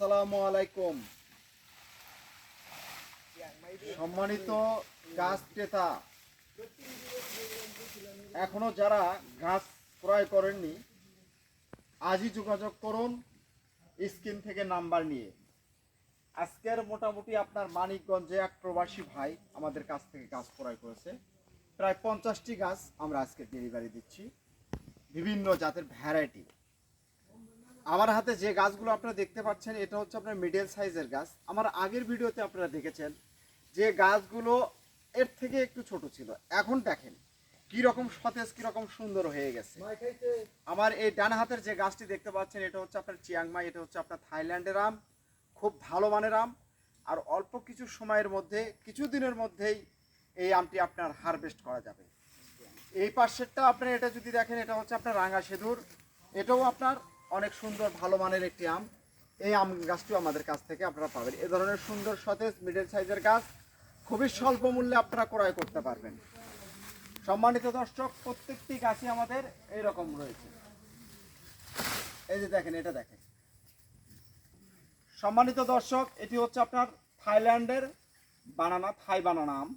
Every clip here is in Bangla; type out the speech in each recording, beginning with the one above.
আসসালামু আলাইকুম। সম্মানিত গাছ ক্রেতা, এখনও যারা গাছ ক্রয় করেননি, আজই যোগাযোগ করুন স্ক্রিন থেকে নাম্বার নিয়ে। আজকের মোটামুটি আপনার মানিকগঞ্জে এক প্রবাসী ভাই আমাদের কাছ থেকে গাছ ক্রয় করেছে। প্রায় পঞ্চাশটি গাছ আমরা আজকে ডেলিভারি দিচ্ছি। বিভিন্ন জাতের ভ্যারাইটি। আমার হাতে যে গাছগুলো আপনারা দেখতে পাচ্ছেন, এটা হচ্ছে আপনার মিডিয়াম সাইজের গাছ। আমার আগের ভিডিওতে আপনারা দেখেছেন যে গাছগুলো এর থেকে একটু ছোট ছিল। এখন দেখেন কি রকম সতেজ কি রকম সুন্দর হয়ে গেছে। আমার এই ডান হাতের যে গাছটি দেখতে পাচ্ছেন, এটা হচ্ছে আপনার চিয়াংমাই এটা হচ্ছে আপনার থাইল্যান্ডের আম। খুব ভালো মানের আম। আর অল্প কিছু সময়ের মধ্যে, কিছু দিনের মধ্যেই এই আমটি আপনার হারভেস্ট করা যাবে। এই পাশেরটা আপনার এটা যদি দেখেন, এটা হচ্ছে আপনার রাঙা সেধুর এটাও আপনার অনেক সুন্দর, ভালো মানের একটি আম। এই আম গাছটিও আমাদের কাছ থেকে আপনারা পাবেন। এ ধরনের সুন্দর সতেজ মিডল সাইজের গাছ খুবই স্বল্প মূল্যে আপনারা ক্রয় করতে পারবেন। সম্মানিত দর্শক, প্রত্যেকটি গাছই আমাদের এইরকম রয়েছে। এই যে দেখেন, এটা দেখেন। সম্মানিত দর্শক, এটি হচ্ছে আপনার থাইল্যান্ডের বানানা, থাই বানানা আম।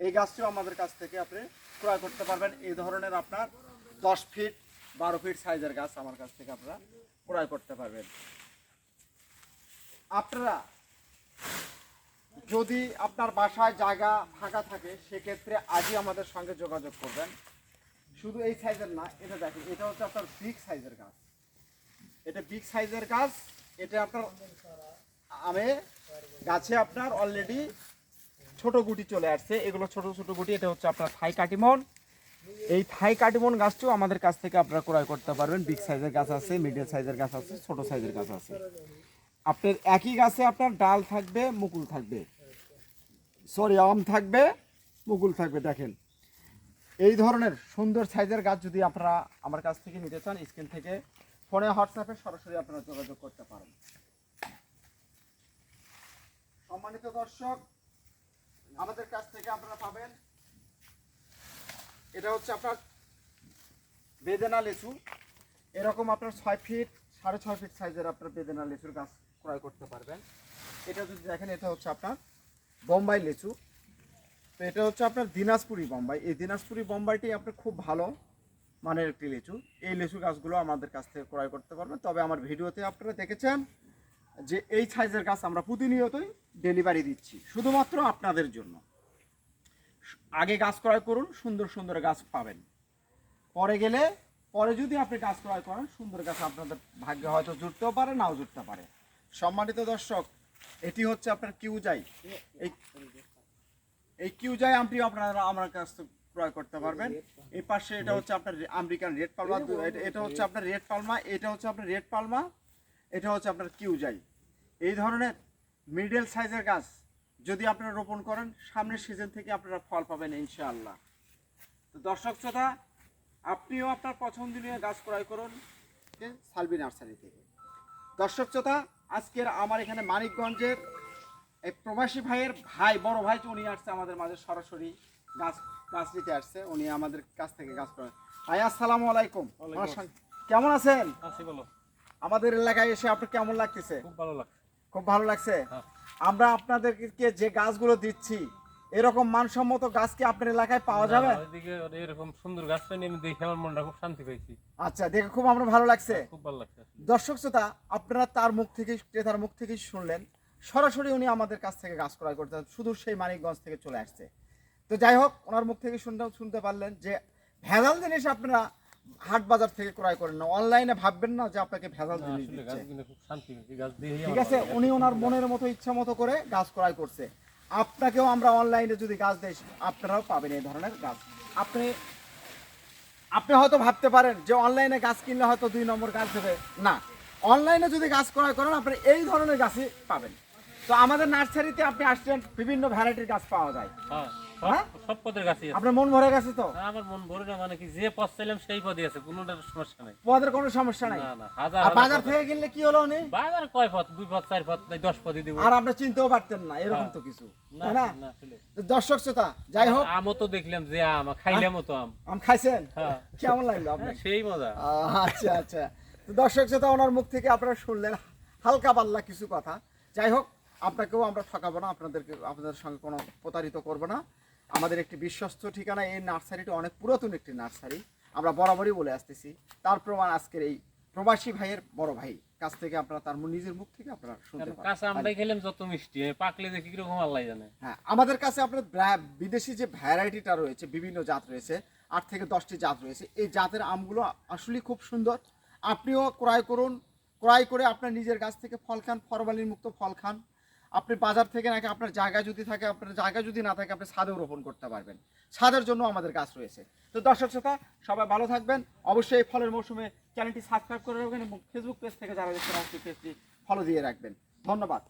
এই গাছটিও আমাদের কাছ থেকে আপনি ক্রয় করতে পারবেন। এই ধরনের আপনার দশ ফিট বারো ফিট সাইজের গাছ আমার কাছ থেকে আপনারা ক্রয় করতে পারবেন। আপনারা যদি আপনার বাসায় জায়গা ফাঁকা থাকে, সেক্ষেত্রে আজই আমাদের সঙ্গে যোগাযোগ করবেন। শুধু এই সাইজের না, এটা দেখেন, এটা হচ্ছে আপনার বিগ সাইজের গাছ। এটা বিগ সাইজের গাছ, এটা আপনার, আমে গাছে আপনার অলরেডি ছোট গুটি চলে আসছে। এগুলো ছোট ছোট গুটি, এটা হচ্ছে আপনার থাই কাটিমন। এই থাই কাটিমন গাছটিও আমাদের কাছ থেকে আপনারা ক্রয় করতে পারবেন। বিগ সাইজের গাছ আছে, মিডিয়াম সাইজের গাছ আছে, ছোট সাইজের গাছ আছে। আপনার একই গাছে আপনার ডাল থাকবে, মুকুল থাকবে। সরি আম থাকবে, মুকুল থাকবে, দেখেন। এই ধরনের সুন্দর সাইজের গাছ যদি আপনারা আমার কাছ থেকে নিতে চান, স্ক্রিন থেকে ফোনে, হোয়াটসঅ্যাপে সরাসরি আপনারা যোগাযোগ করতে পারেন। সম্মানিত দর্শক, আমাদের কাছ থেকে আপনারা পাবেন এটা হচ্ছে আপনার বেদেনা লেচু। এরকম আপনার ছয় ফিট সাড়ে ছয় ফিট সাইজের আপনার বেদেনা লেচুর গাছ ক্রয় করতে পারবেন। এটা যদি দেখেন, এটা হচ্ছে আপনার বোম্বাই লেচু। তো এটা হচ্ছে আপনার দিনাজপুরি বোম্বাই। এই দিনাজপুরি বোম্বাইটি আপনার খুব ভালো মানের একটি লিচু। এই লিচু গাছগুলো আমাদের কাছ থেকে ক্রয় করতে পারবেন তবে আমার ভিডিওতে আপনারা দেখেছেন যে এই সাইজের গাছ আমরা প্রতিনিয়তই ডেলিভারি দিচ্ছি, শুধুমাত্র আপনাদের জন্য। আগে গাছ ক্রয় করুন, সুন্দর সুন্দর গাছ পাবেন। পরে গেলে, পরে যদি আপনি গাছ ক্রয় করেন, সুন্দর গাছ আপনাদের ভাগ্যে হয়তো জুটতেও পারে, নাও জুটতে পারে। সম্মানিত দর্শক, এটি হচ্ছে আপনার কিউজাই। এই কিউজাই আমটি আপনারা আমার কাছ ক্রয় করতে পারবেন। এই পাশে এটা হচ্ছে আপনার আমেরিকান রেড পালমা। এটা হচ্ছে আপনার রেড পালমা, এটা হচ্ছে আপনার রেড পালমা, এটা হচ্ছে আপনার কিউজাই। এই ধরনের মিডল সাইজের গাছ যদি আপনারা রোপণ করেন সামনের সিজন থেকে আপনারা ফল পাবেন ইনশাআল্লাহ। তো দর্শক শ্রোতা আপনিও আপনার পছন্দনীয় গাছ ক্রয় করুন সালবি নার্সারি থেকে। দর্শক শ্রোতা আজকের আমার এখানে মানিকগঞ্জের এই প্রবাসী ভাইয়ের ভাই বড় ভাই উনি আসছে আমাদের মাঝে সরাসরি গাছ গাছ নিতে আসছে। উনি আমাদের কাছ থেকে গাছ ক্রয় ভাই আসসালামু আলাইকুম। ওয়ালাইকুম কেমন আছেন? আমাদের এলাকায় এসে আপনার কেমন লাগতেছে? খুব ভালো লাগছে। খুব ভালো লাগছে? হ্যাঁ। আমরা আপনাদেরকে যে গাছগুলো দিচ্ছি এরকম মানসম্মত গাছ কি আপনার এলাকায় পাওয়া যাবে? ওইদিকে এরকম সুন্দর গাছ আমি দেখে আমার মনটা খুব শান্তি পাইছি। আচ্ছা দেখে খুব আমার ভালো লাগছে। খুব ভালো লাগছে দর্শক শ্রোতা আপনারা তার মুখ থেকে ক্রেতার মুখ থেকেই শুনলেন। সরাসরি উনি আমাদের কাছ থেকে গাছ ক্রয় করতে শুধু সেই মানিকগঞ্জ থেকে চলে আসছে। তো যাই হোক ওনার মুখ থেকে শুনতে শুনতে পারলেন যে ভেজাল জিনিস আপনারা হাট বাজার থেকে ক্রয় করেন না। অনলাইনে ভাববেন না যে আপনাকে ভেজাল জিনিস দিচ্ছে। দিয়ে ঠিক আছে উনি ওনার মনের মতো ইচ্ছা মতো করে গাছ ক্রয় করছে। আপনাকেও আমরা অনলাইনে যদি গাছ দেই আপনারাও পাবেন এই ধরনের গাছ। আপনি আপনি হয়তো ভাবতে পারেন যে অনলাইনে গাছ কিনলে হয়তো দুই নম্বর গাছ দেবে। না অনলাইনে যদি গাছ ক্রয় করেন আপনি এই ধরনের গাছই পাবেন। তো আমাদের নার্সারিতে আপনি আসছেন বিভিন্ন ভ্যারাইটির গাছ পাওয়া যায়। হ্যাঁ? সব- সব পদের গাছই আছে। আপনার মন ভরে গেছে তো? আমার মন ভরে না মানে কি যে পথ চাইলাম সেই পদে আছে কোনোটার সমস্যা নাই। পদের কোনো সমস্যা নাই? না না হাজার বাজার থেকে কিনলে কি হলো উনি? বাজার কয় পথ দুই পথ চার পথ নাই দশ পদই দিব। আর আপনি চিনতেও পারতেন না এরকম হ্যাঁ। তো কিছু। না না? না আসলে। তো দর্শক শ্রোতা যাই হোক। আমও তো দেখলাম যে আম খাইলামও তো আম। আম খাইছেন? হ্যাঁ। কেমন লাগল আপনার? হ্যাঁ, সেই মজা। আচ্ছা আচ্ছা। দর্শক শ্রোতা ওনার মুখ থেকে আপনারা শুনলেন হালকা পাল্লা কিছু কথা। যাই হোক আপনাকেও আমরা ঠকাবো না আপনাদেরকে আপনাদের সঙ্গে কোনো প্রতারিত করব না। আমাদের একটি বিশ্বস্ত ঠিকানা এই নার্সারিটি অনেক পুরাতন একটি নার্সারি। আমরা বরাবরই বলে আসতেছি। তার প্রমাণ আজকের এই প্রবাসী ভাইয়ের বড় ভাই। কাছ থেকে আপনারা তার নিজের মুখ থেকে আপনারা শুনতে কারণ কাঁচা পারেন আমটাই খেলাম যত মিষ্টি। পাকলে দেখি কীরকম আল্লাহ জানে। হ্যাঁ আমাদের কাছে আপনার বিদেশি যে ভ্যারাইটিটা রয়েছে বিভিন্ন জাত রয়েছে আট থেকে দশটি জাত রয়েছে এই জাতের আমগুলো আসলেই খুব সুন্দর। আপনিও ক্রয় করুন ক্রয় করে আপনার নিজের গাছ থেকে ফল খান ফরমালিন মুক্ত ফল খান। আপনি বাজার থেকে নাকি আপনার জায়গা যদি থাকে, আপনার জায়গা যদি না থাকে, আপনি ছাদেও রোপণ করতে পারবেন। ছাদের জন্য আমাদের গাছ রয়েছে। তো দর্শক শ্রোতা, সবাই ভালো থাকবেন। অবশ্যই এই ফলের মৌসুমে চ্যানেলটি সাবস্ক্রাইব করে রাখবেন এবং ফেসবুক পেজ থেকে যারা দেখছেন, অবশ্যই পেজটি ফলো দিয়ে রাখবেন। ধন্যবাদ।